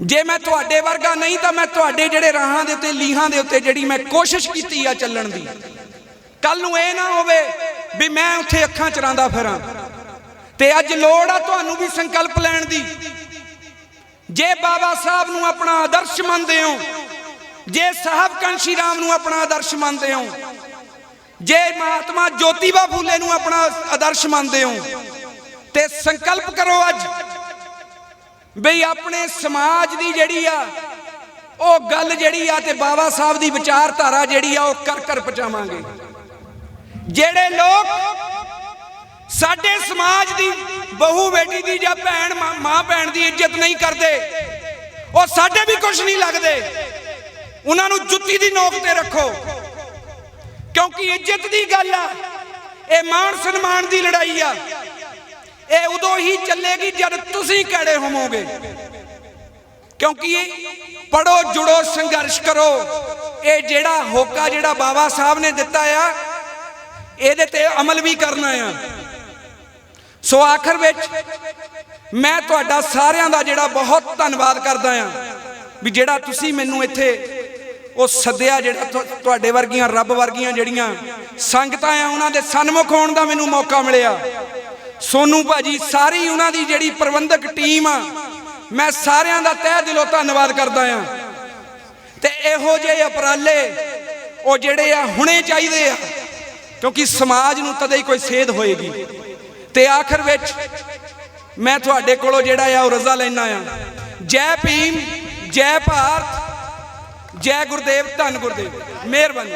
ਜੇ ਮੈਂ ਤੁਹਾਡੇ ਵਰਗਾ ਨਹੀਂ ਤਾਂ ਮੈਂ ਤੁਹਾਡੇ ਜਿਹੜੇ ਰਾਹਾਂ ਦੇ ਉੱਤੇ, ਲੀਹਾਂ ਦੇ ਉੱਤੇ ਜਿਹੜੀ ਮੈਂ ਕੋਸ਼ਿਸ਼ ਕੀਤੀ ਆ ਚੱਲਣ ਦੀ ਕੱਲ ਨੂੰ ਇਹ ਨਾ ਹੋਵੇ ਵੀ ਮੈਂ ਉੱਥੇ ਅੱਖਾਂ ਚਰਾਂਦਾ ਫਿਰਾਂ। ਤੇ ਅੱਜ ਲੋੜ ਆ ਤੁਹਾਨੂੰ ਵੀ ਸੰਕਲਪ ਲੈਣ ਦੀ। ਜੇ ਬਾਬਾ ਸਾਹਿਬ ਨੂੰ ਆਪਣਾ ਆਦਰਸ਼ ਮੰਨਦੇ ਹੋ ਜੇ ਸਾਹਿਬ ਕਾਂਸ਼ੀ ਰਾਮ ਨੂੰ ਆਪਣਾ ਆਦਰਸ਼ ਮੰਨਦੇ ਹੋ, ਜੇ ਮਹਾਤਮਾ ਜੋਤੀਬਾ ਫੂਲੇ ਨੂੰ ਆਪਣਾ ਆਦਰਸ਼ ਮੰਨਦੇ ਹੋ, ਤੇ ਸੰਕਲਪ ਕਰੋ ਅੱਜ ਬਈ ਆਪਣੇ ਸਮਾਜ ਦੀ ਜਿਹੜੀ ਆ, ਉਹ ਗੱਲ ਜਿਹੜੀ ਆ ਤੇ ਬਾਬਾ ਸਾਹਿਬ ਦੀ ਵਿਚਾਰਧਾਰਾ ਜਿਹੜੀ ਆ, ਉਹ ਕਰ ਕਰ ਪਹੁੰਚਾਵਾਂਗੇ। ਜਿਹੜੇ ਲੋਕ ਸਾਡੇ ਸਮਾਜ ਦੀ ਬਹੂ ਬੇਟੀ ਦੀ ਜਾਂ ਭੈਣ ਮਾਂ- ਮਾਂ ਭੈਣ ਦੀ ਇੱਜ਼ਤ ਨਹੀਂ ਕਰਦੇ, ਉਹ ਸਾਡੇ ਵੀ ਕੁਝ ਨਹੀਂ ਲੱਗਦੇ। ਉਹਨਾਂ ਨੂੰ ਜੁੱਤੀ ਦੀ ਨੋਕ ਤੇ ਰੱਖੋ। ਕਿਉਂਕਿ ਇੱਜ਼ਤ ਦੀ ਗੱਲ ਆ। ਇਹ ਮਾਣ ਸਨਮਾਨ ਦੀ ਲੜਾਈ ਆ। ਇਹ ਉਦੋਂ ਹੀ ਚੱਲੇਗੀ ਜਦ ਤੁਸੀਂ ਕੜੇ ਹੋਵੋਗੇ। ਕਿਉਂਕਿ ਪੜੋ, ਜੁੜੋ, ਸੰਘਰਸ਼ ਕਰੋ। ਇਹ ਜਿਹੜਾ ਹੋਕਾ ਜਿਹੜਾ ਬਾਬਾ ਸਾਹਿਬ ਨੇ ਦਿੱਤਾ ਆ, ਇਹਦੇ ਤੇ ਅਮਲ ਵੀ ਕਰਨਾ ਆ। ਸੋ ਆਖਰ ਵਿੱਚ ਮੈਂ ਤੁਹਾਡਾ ਸਾਰਿਆਂ ਦਾ ਜਿਹੜਾ ਬਹੁਤ ਧੰਨਵਾਦ ਕਰਦਾ ਆ, ਵੀ ਜਿਹੜਾ ਤੁਸੀਂ ਮੈਨੂੰ ਇੱਥੇ ਉਹ ਸੱਦਿਆ ਜਿਹੜਾ ਤੁ- ਤੁਹਾਡੇ ਵਰਗੀਆਂ, ਰੱਬ ਵਰਗੀਆਂ ਜਿਹੜੀਆਂ ਸੰਗਤਾਂ ਆ, ਉਹਨਾਂ ਦੇ ਸਨਮੁਖ ਹੋਣ ਦਾ ਮੈਨੂੰ ਮੌਕਾ ਮਿਲਿਆ। ਸੋਨੂ ਭਾਜੀ, ਸਾਰੀ ਉਹਨਾਂ ਦੀ ਜਿਹੜੀ ਪ੍ਰਬੰਧਕ ਟੀਮ ਆ, ਮੈਂ ਸਾਰਿਆਂ ਦਾ ਤਹਿ ਦਿਲੋਂ ਧੰਨਵਾਦ ਕਰਦਾ ਆ। ਤੇ ਇਹੋ ਜਿਹੇ ਉਪਰਾਲੇ ਉਹ ਜਿਹੜੇ ਆ ਹੁਣੇ ਚਾਹੀਦੇ ਆ, ਕਿਉਂਕਿ ਸਮਾਜ ਨੂੰ ਤਦੇ ਹੀ ਕੋਈ ਸੇਧ ਹੋਏਗੀ। ਤੇ ਆਖਰ ਵਿੱਚ ਮੈਂ ਤੁਹਾਡੇ ਕੋਲੋਂ ਜਿਹੜਾ ਆ, ਉਹ ਰਜ਼ਾ ਲੈਣਾ ਆ। ਜੈ ਭੀਮ, ਜੈ ਭਾਰਤ ਜੈ ਗੁਰਦੇਵ ਧੰਨ ਗੁਰਦੇਵ ਮਿਹਰਬਾਨੀ।